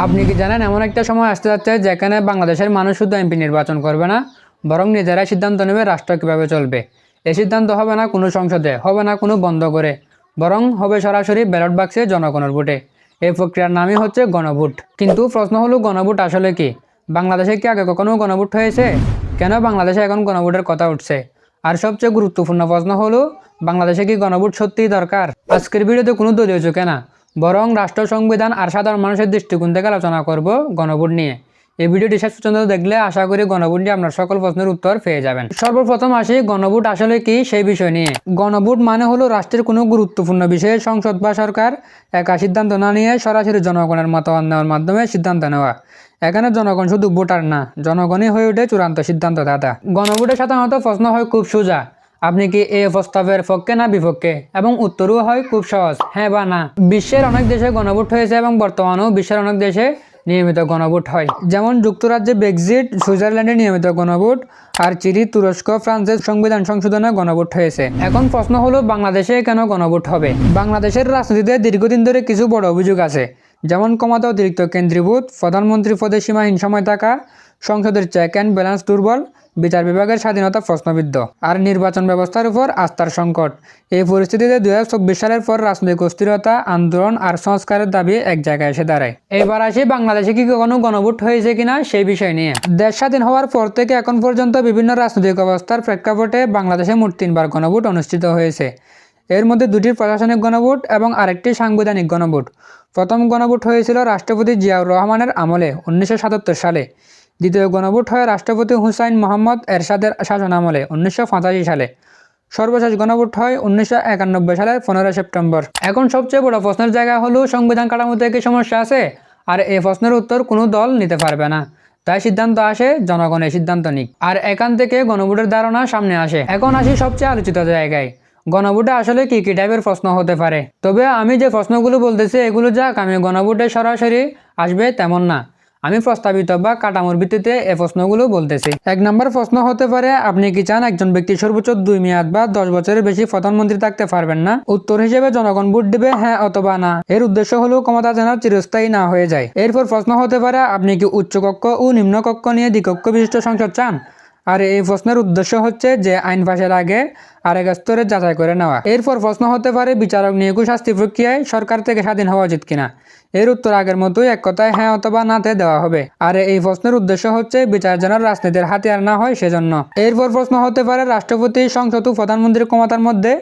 আপনি কি জানেন, এমন একটা সময় আসতে যাচ্ছে যেখানে বাংলাদেশের মানুষ শুধু এমপি নির্বাচন করবে না, বরং নিজেরাই সিদ্ধান্ত নেবে রাষ্ট্র কীভাবে চলবে। এই সিদ্ধান্ত হবে না কোনো সংসদে, হবে না কোনো বন্ধ করে বরং হবে সরাসরি ব্যালট বাক্সে জনগণের ভোটে। এই প্রক্রিয়ার নামই হচ্ছে গণভোট। কিন্তু প্রশ্ন হলো, গণভোট আসলে কি? বাংলাদেশে কি আগে কখনো গণভোট হয়েছে? কেন বাংলাদেশে এখন গণভোটের কথা উঠছে? আর সবচেয়ে গুরুত্বপূর্ণ প্রশ্ন হলো, বাংলাদেশে কি গণভোট সত্যিই দরকার? আজকের ভিডিওতে কোনো দলীয় চোখে না। বরং রাষ্ট্র সংবিধান আর সাধারণ মানুষের দৃষ্টিকোণ থেকে আলোচনা করব গণভোট নিয়ে। এই ভিডিওটি শেষ পর্যন্ত দেখলে আশা করি গণভোট নিয়ে আপনার সকল প্রশ্নের উত্তর পেয়ে যাবেন। সর্বপ্রথম আসি, গণভোট আসলে কি সেই বিষয় নিয়ে। গণভোট মানে হলো রাষ্ট্রের কোনো গুরুত্বপূর্ণ বিষয়ে সংসদ বা সরকার একা সিদ্ধান্ত না নিয়ে সরাসরি জনগণের মতামত নেওয়ার মাধ্যমে সিদ্ধান্ত নেওয়া। এখানে জনগণ শুধু ভোটার না, জনগণই হয়ে ওঠে চূড়ান্ত সিদ্ধান্তদাতা। গণভোটে সাধারণত প্রশ্ন হয় খুব সোজা আপনি কি এই প্রস্তাবের পক্ষে না বিপক্ষে? এবং উত্তরও হয় খুব সহজ। হ্যাঁ বা না? বিশ্বের অনেক দেশে গণভোট হয়েছে এবং বর্তমানেও বিশ্বের অনেক দেশে নিয়মিত গণভোট হয়। যেমন যুক্তরাজ্যে ব্রেক্সিট, সুইজারল্যান্ডে নিয়মিত গণভোট, আর চিলি, তুরস্ক ফ্রান্সের সংবিধান সংশোধনে গণভোট হয়েছে। এখন প্রশ্ন হলো, বাংলাদেশে কেন গণভোট হবে? বাংলাদেশের রাজনীতিতে দীর্ঘদিন ধরে কিছু বড় অভিযোগ আছে। যেমন ক্ষমতা অতিরিক্ত কেন্দ্রীভূত, প্রধানমন্ত্রী পদে সীমাহীন সময় থাকা সংসদের চেক অ্যান্ড ব্যালেন্স দুর্বল, বিচার বিভাগের স্বাধীনতা প্রশ্নবিদ্ধ আর নির্বাচন ব্যবস্থার উপর আস্থার সংকট। এই পরিস্থিতিতে দু হাজার চব্বিশ সালের পর রাজনৈতিক অস্থিরতা, আন্দোলন আর সংস্কারের দাবি এক জায়গায় এসে দাঁড়ায়। এবার আসি বাংলাদেশে কি কখনো গণভোট হয়েছে কিনা সেই বিষয় নিয়ে। দেশ স্বাধীন হওয়ার পর থেকে এখন পর্যন্ত বিভিন্ন রাজনৈতিক অবস্থার প্রেক্ষাপটে বাংলাদেশে মোট তিনবার গণভোট অনুষ্ঠিত হয়েছে। এর মধ্যে দুটি প্রশাসনিক গণভোট এবং আরেকটি সাংবিধানিক গণভোট। প্রথম গণভোট হয়েছিল রাষ্ট্রপতি জিয়াউর রহমানের আমলে উনিশশো সাতাত্তর সালে। দ্বিতীয় গণভোট হয় রাষ্ট্রপতি হুসাইন মোহাম্মদ এরশাদের শাসন আমলে উনিশশো সালে। সর্বশেষ গণভোট হয় উনিশশো সালের পনেরো সেপ্টেম্বর। এখন সবচেয়ে বড় প্রশ্নের জায়গা হলো, সংবিধান কাঠামোতে কি সমস্যা আছে? আর এই প্রশ্নের উত্তর কোনো দল নিতে পারবে না। তাই সিদ্ধান্ত আসে, জনগণের সিদ্ধান্ত নিক। আর এখান থেকে গণভোটের ধারণা সামনে আসে। এখন আসি সবচেয়ে আলোচিত জায়গায়। গণভোটে আসলে কি কি টাইপের প্রশ্ন হতে পারে? তবে আমি যে প্রশ্নগুলো বলতেছি, এগুলো যাক, আমি গণভোটে সরাসরি আসবে তেমন না। আমি প্রস্তাবিত বা কাঠামোর ভিত্তিতে এই প্রশ্নগুলো বলতেছি। এক নম্বর প্রশ্ন হতে পারে, আপনি কি চান একজন ব্যক্তি সর্বোচ্চ দুই মেয়াদ বা দশ বছরের বেশি প্রধানমন্ত্রী থাকতে পারবেন না? উত্তর হিসেবে জনগণ ভোট দিবে হ্যাঁ অথবা না। এর উদ্দেশ্য হলো ক্ষমতা যেন চিরস্থায়ী না হয়ে যায়। এরপর প্রশ্ন হতে পারে, আপনি কি উচ্চকক্ষ ও নিম্নকক্ষ নিয়ে দ্বিকক্ষ বিশিষ্ট সংসদ চান? আর এই প্রশ্নের উদ্দেশ্য হচ্ছে যে আইন পাশের আগে আরেক স্তরে যাচাই করে নেওয়া। এরপর প্রশ্ন হতে পারে, বিচারক নিয়োগ শাস্তি প্রক্রিয়ায় সরকার থেকে স্বাধীন হওয়া উচিত কিনা? এর উত্তর আগের মতোই এক কথায় হ্যাঁ অথবা নাতে দেওয়া হবে। আর এই প্রশ্নের উদ্দেশ্য হচ্ছে বিচার যেন রাজনীতির হাতিয়ার না হয় সেজন্য। এরপর প্রশ্ন হতে পারে, রাষ্ট্রপতি সংসদ ও প্রধানমন্ত্রীর ক্ষমতার মধ্যে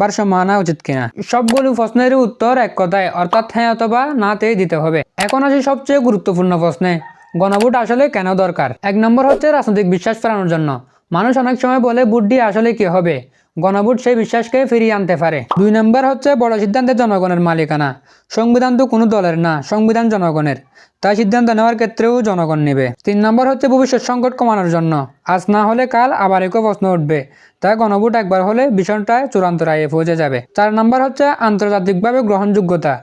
ভারসাম্য আনা উচিত কিনা? সবগুলো প্রশ্নের উত্তর এক কথায়, অর্থাৎ হ্যাঁ অথবা নাতেই দিতে হবে। এখন আসি সবচেয়ে গুরুত্বপূর্ণ প্রশ্নে। গণভোট আসলে কেন দরকার? এক নম্বর হচ্ছে রাজনৈতিক বিশ্বাস ফেরানোর জন্য। মানুষ অনেক সময় বলে, ভোট দিয়ে আসলে কি হবে? গণভোট সেই বিশ্বাসকে ফিরিয়ে আনতে পারে। দুই নম্বর হচ্ছে বড় সিদ্ধান্তে জনগণের মালিকানা। সংবিধান তো কোনো দলের না, সংবিধান জনগণের। তাই সিদ্ধান্ত নেওয়ার ক্ষেত্রেও জনগণ নেবে। তিন নম্বর হচ্ছে ভবিষ্যৎ সংকট কমানোর জন্য। আজ না হলে কাল আবার একও প্রশ্ন উঠবে। তাই গণভোট একবার হলে বিষয়টায় চূড়ান্ত রায়ে পৌঁছে যাবে। চার নম্বর হচ্ছে আন্তর্জাতিকভাবে গ্রহণযোগ্যতা।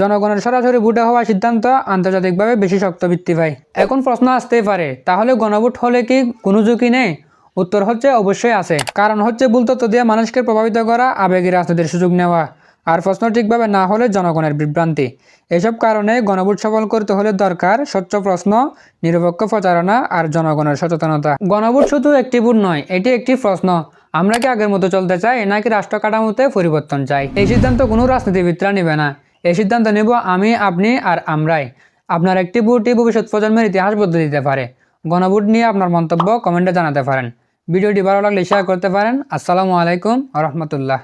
জনগণের সরাসরি ভোটে হওয়া সিদ্ধান্ত আন্তর্জাতিকভাবে বেশি শক্ত ভিত্তি পায় এখন প্রশ্ন আসতেই পারে, তাহলে গণভোট হলে কি কোনো ঝুঁকি নেই? উত্তর হচ্ছে অবশ্যই আছে। কারণ হচ্ছে ভুল তথ্য দিয়ে মানুষকে প্রভাবিত করা আবেগী রাজনীতির সুযোগ নেওয়া। আর প্রশ্ন ঠিকভাবে না হলে জনগণের বিভ্রান্তি। এসব কারণে গণভোট সফল করতে হলে দরকার স্বচ্ছ প্রশ্ন, নিরপেক্ষ প্রচারণা আর জনগণের সচেতনতা। গণভোট শুধু একটি ভোট নয়, এটি একটি প্রশ্ন। আমরা কি আগের মতো চলতে চাই, নাকি রাষ্ট্র কাঠামোতে পরিবর্তন চাই? এই সিদ্ধান্ত কোনো রাজনীতিবিদরা নেবে না। এই সিদ্ধান্ত নেব আমি, আপনি আর আমরাই। আপনার একটি ভোটই ভবিষ্যৎ প্রজন্মের ইতিহাস বদলে দিতে পারে। গণভোট নিয়ে আপনার মন্তব্য কমেন্টে জানাতে পারেন। ভিডিওটি ভালো লাগলে শেয়ার করতে পারেন। আসসালামু আলাইকুম রহমতুল্লাহ।